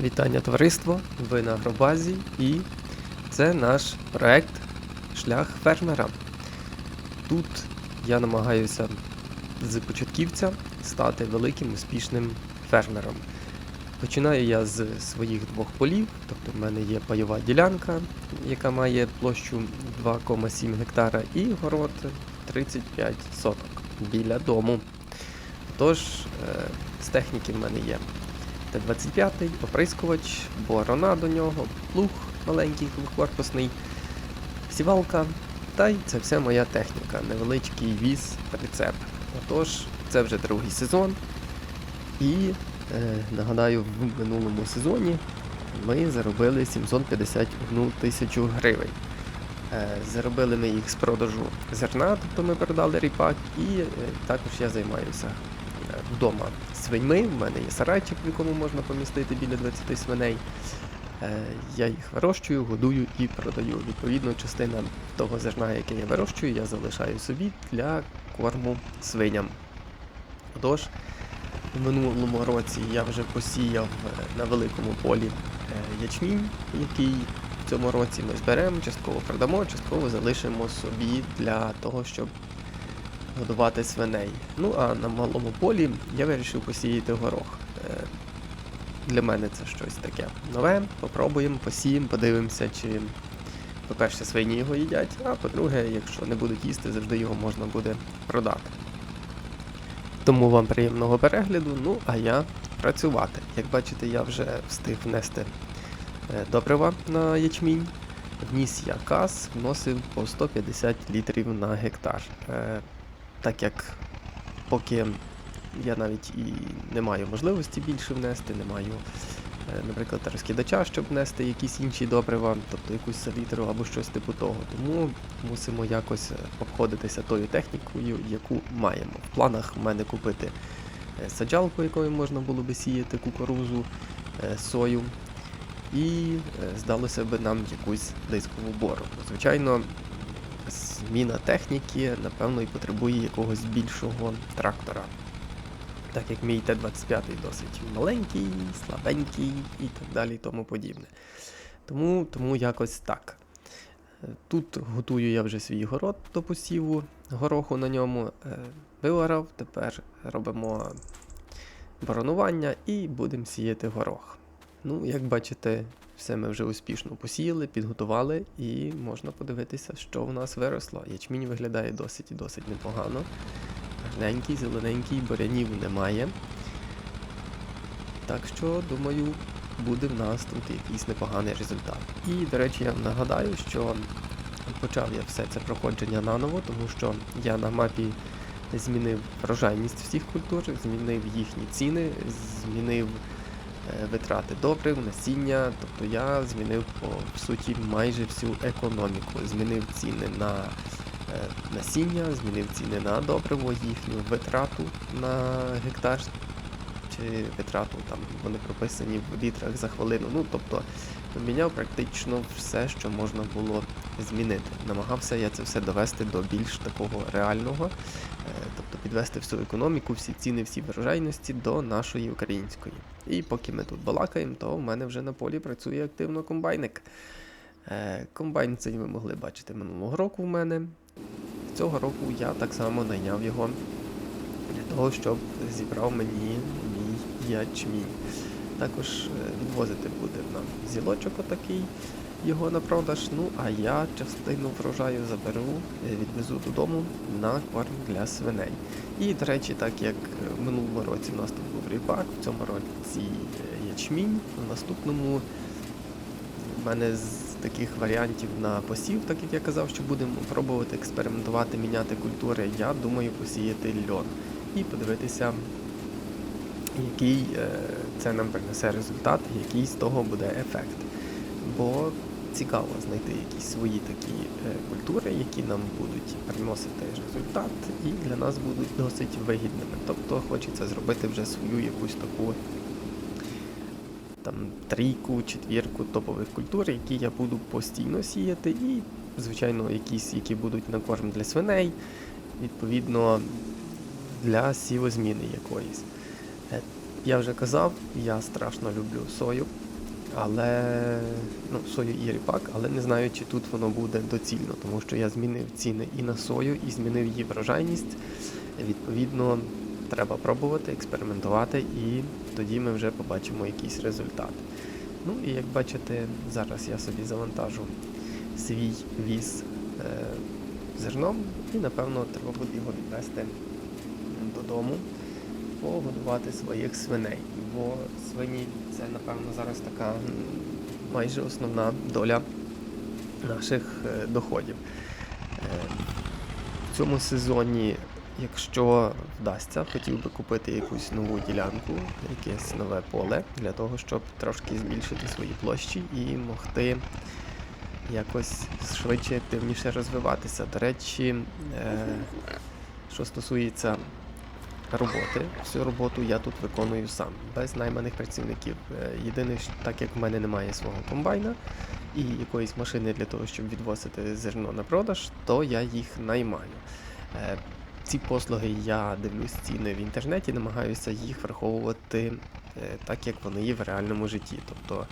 Вітання товариство, ви на Агробазі і це наш проект Шлях фермера. Тут я намагаюся з початківця стати великим успішним фермером. Починаю я з своїх двох полів, тобто в мене є пайова ділянка, яка має площу 2,7 гектара, і город 35 соток біля дому. Тож, е, з техніки в мене є Т-25, оприскувач, борона до нього, плуг маленький двохкорпусний, сівалка, та й це вся моя техніка, невеличкий віз, прицеп. Отож, це вже другий сезон. І нагадаю, в минулому сезоні ми заробили 751 тисячу гривень. Е, Заробили ми їх з продажу зерна, тобто ми продали ріпак, і е, також я займаюся е, вдома свиньми. У мене є сарайчик, в якому можна помістити біля 20 свиней. Е, Я їх вирощую, годую і продаю. Відповідно, частина того зерна, яке я вирощую, я залишаю собі для корму свиням. Отож, минулому році я вже посіяв е, на великому полі е, ячмінь, який в цьому році ми зберемо, частково продамо, частково залишимо собі для того, щоб годувати свиней. Ну а на малому полі я вирішив посіяти горох. Е, Для мене це щось таке нове. Попробуємо, посіємо, подивимося, чи, по-перше, свині його їдять, а по-друге, якщо не будуть їсти, завжди його можна буде продати. Тому вам приємного перегляду, ну а я працювати. Як бачите, я вже встиг внести е, добрива на ячмінь. Вніс я каз, вносив по 150 літрів на гектар. Е, так як поки я навіть і не маю можливості більше внести, не маю, наприклад, розкидача, щоб внести якісь інші добрива, тобто якусь селітру або щось типу того. Тому мусимо якось е, обходитися тою технікою, яку маємо. В планах в мене купити е, саджалку, якою можна було би сіяти кукурузу, е, сою. І е, здалося би нам якусь дискову борону. Звичайно, зміна техніки, напевно, і потребує якогось більшого трактора. Так як мій Т-25 досить маленький, слабенький і так далі, тому подібне. Тому, тому якось так. Тут готую я вже свій город до посіву гороху на ньому. е, Виорав, тепер робимо боронування і будемо сіяти горох. Ну, як бачите, все ми вже успішно посіяли, підготували, і можна подивитися, що в нас виросло. Ячмінь виглядає досить і досить непогано. Гарненький, зелененький, бурянів немає. Так що, думаю, буде в нас тут якийсь непоганий результат. І, до речі, я нагадаю, що почав я все це проходження наново, тому що я на мапі змінив врожайність всіх культур, змінив їхні ціни, змінив е, витрати добрив, насіння. Тобто я змінив по суті майже всю економіку. Змінив ціни на насіння, змінив ціни на добриво, їхню витрату на гектар. Чи витрату там вони прописані в літрах за хвилину. Ну тобто поміняв практично все, що можна було змінити. Намагався я це все довести до більш такого реального, е, тобто підвести всю економіку, всі ціни, всі врожайності до нашої української. І поки ми тут балакаємо, то в мене вже на полі працює активно комбайник. Е, Комбайн цей ви могли бачити минулого року в мене. Цього року я так само найняв його для того, щоб зібрав мені мій ячмінь. Також е, відвозити буде нам зілочок отакий його на продаж. Ну а я частину врожаю заберу, е, відвезу додому на корм для свиней. І, до речі, так як е, в минулому році у нас тут був ріпак, в цьому році ячмінь, в наступному в мене з таких варіантів на посів, так як я казав, що будемо пробувати експериментувати, міняти культури, я думаю посіяти льон і подивитися, який е, це нам принесе результат, який з того буде ефект. Бо цікаво знайти якісь свої такі е, культури, які нам будуть приносити результат, і для нас будуть досить вигідними. Тобто хочеться зробити вже свою якусь таку там трійку, четвірку топових культур, які я буду постійно сіяти, і, звичайно, якісь, які будуть на корм для свиней, відповідно, для сівозміни якоїсь. Е, Я вже казав, я страшно люблю сою, але ну, сою і ріпак, але не знаю, чи тут воно буде доцільно, тому що я змінив ціни і на сою, і змінив її врожайність. Відповідно, треба пробувати, експериментувати, і тоді ми вже побачимо якийсь результат. Ну і як бачите, зараз я собі завантажу свій віз е, зерном, і напевно треба буде його відвести додому, погодувати своїх свиней. Бо свині це, напевно, зараз така майже основна доля наших е, доходів. Е, В цьому сезоні, якщо вдасться, хотів би купити якусь нову ділянку, якесь нове поле для того, щоб трошки збільшити свої площі і могти якось швидше активніше розвиватися. До речі, е, що стосується роботи, всю роботу я тут виконую сам, без найманих працівників. Е, Єдине, так як в мене немає свого комбайна і якоїсь машини для того, щоб відвозити зерно на продаж, то я їх наймаю. Ці послуги я дивлюсь ціни в інтернеті, намагаюся їх враховувати е, так, як вони є в реальному житті. Тобто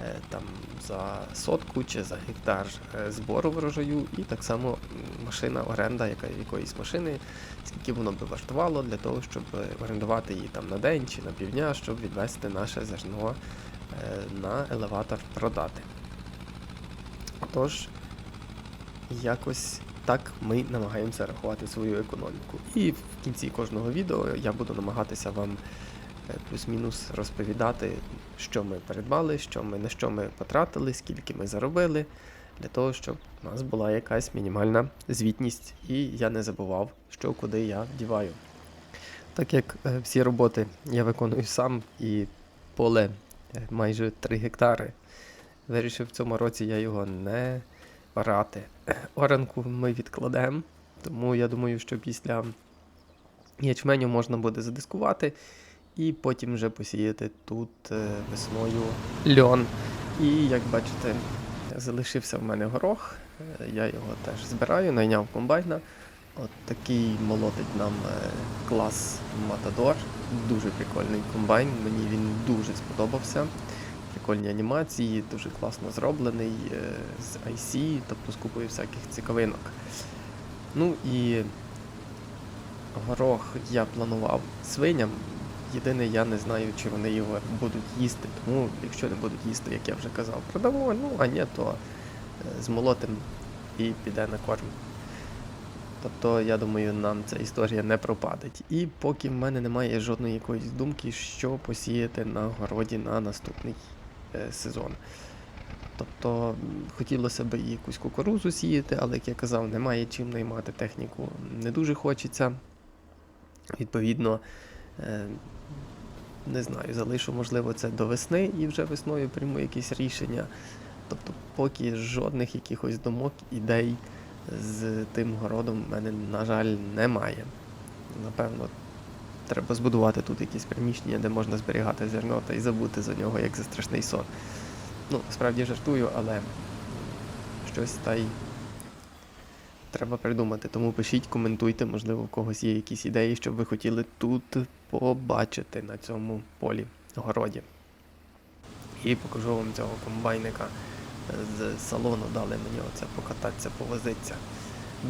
е, там за сотку чи за гектар е, збору врожаю, і так само машина, оренда якоїсь машини, скільки воно би вартувало для того, щоб орендувати її там на день чи на півдня, щоб відвести наше зерно на елеватор продати. Тож, якось так ми намагаємося рахувати свою економіку. І в кінці кожного відео я буду намагатися вам е, плюс-мінус розповідати, що ми передбали, що ми, на що ми потратили, скільки ми заробили, для того, щоб у нас була якась мінімальна звітність, і я не забував, що куди я вдіваю. Так як е, всі роботи я виконую сам і поле е, майже 3 гектари, вирішив в цьому році я його не орати. Оранку ми відкладемо, тому я думаю, що після ячменю можна буде задискувати і потім вже посіяти тут е, весною льон. І як бачите, залишився в мене горох. е, Я його теж збираю, найняв комбайна. От такий молотить нам е, клас Матадор. Дуже прикольний комбайн. Мені він дуже сподобався. Прикольні анімації, дуже класно зроблений е, з IC, тобто з купою всяких цікавинок. Ну і горох я планував свиням. Єдине, я не знаю, чи вони його будуть їсти. Тому, якщо не будуть їсти, як я вже казав, продамо, ну а ні, то е, змолотим і піде на корм. Тобто, я думаю, нам ця історія не пропадеть. І поки в мене немає жодної якоїсь думки, що посіяти на городі на наступний сезон. Тобто хотілося б і якусь кукурузу сіяти, але як я казав, немає чим наймати техніку. Не дуже хочеться. Відповідно, е, не знаю, залишу, можливо, це до весни і вже весною прийму якісь рішення. Тобто, поки жодних якихось думок, ідей з тим городом в мене, на жаль, немає. Напевно, треба збудувати тут якісь приміщення, де можна зберігати зерно та й забути за нього, як за страшний сон. Ну, справді жартую, але щось та й треба придумати. Тому пишіть, коментуйте, можливо, у когось є якісь ідеї, що ви хотіли тут побачити на цьому полі городі. І покажу вам цього комбайника з салону дали мені оце покататися, повозитися.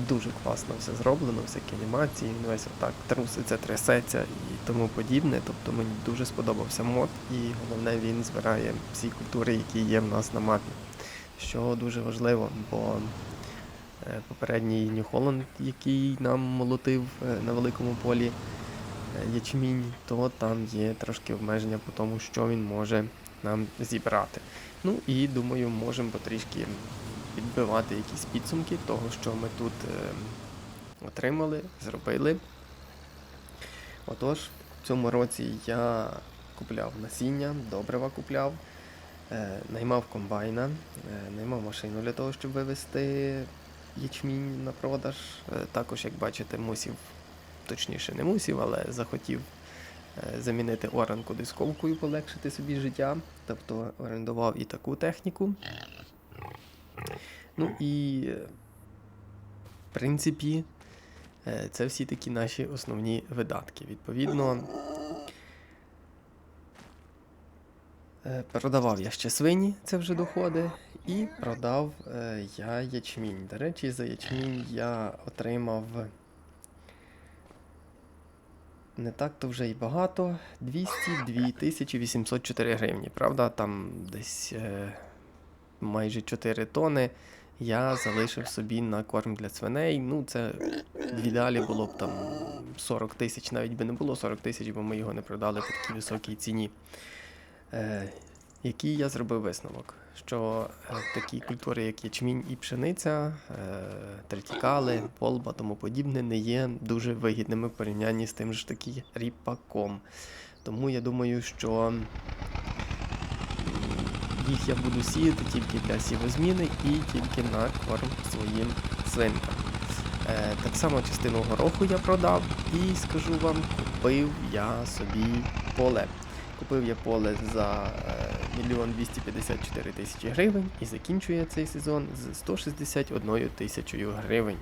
Дуже класно все зроблено, всякі анімації, він весь отак труситься, трясеться і тому подібне. Тобто мені дуже сподобався мод, і головне він збирає всі культури, які є в нас на мапі. Що дуже важливо, бо е, попередній New Holland, який нам молотив е, на великому полі е, ячмінь, то там є трошки обмеження по тому, що він може нам зібрати. Ну і думаю, можемо потрішки підбивати якісь підсумки того, що ми тут е, отримали, зробили. Отож, в цьому році я купляв насіння, добрива купляв, е, наймав комбайна, е, наймав машину для того, щоб вивезти ячмінь на продаж. Також, як бачите, мусів, точніше не мусів, але захотів замінити оранку дисковкою, полегшити собі життя. Тобто орендував і таку техніку. Ну і, в принципі, е, це всі такі наші основні видатки. Відповідно, е, продавав я ще свині, це вже доходи, і продав е, я ячмінь. До речі, за ячмінь я отримав не так то вже й багато. 202 804 гривні. Правда, там десь майже 4 тони я залишив собі на корм для свиней. Ну, це в ідеалі було б там 40 тисяч, навіть би не було 40 тисяч, бо ми його не продали по такій високій ціні. Е, який я зробив висновок, що е, такі культури, як ячмінь і пшениця, е, третікали, полба, тому подібне, не є дуже вигідними в порівнянні з тим ж таки ріпаком. Тому я думаю, що їх я буду сіяти тільки для сівозміни і тільки на корм своїм свинкам. Е, так само частину гороху я продав і скажу вам, купив я собі поле. Купив я поле за е, 1 254 тисячі гривень і закінчує цей сезон з 161 тисячою гривень.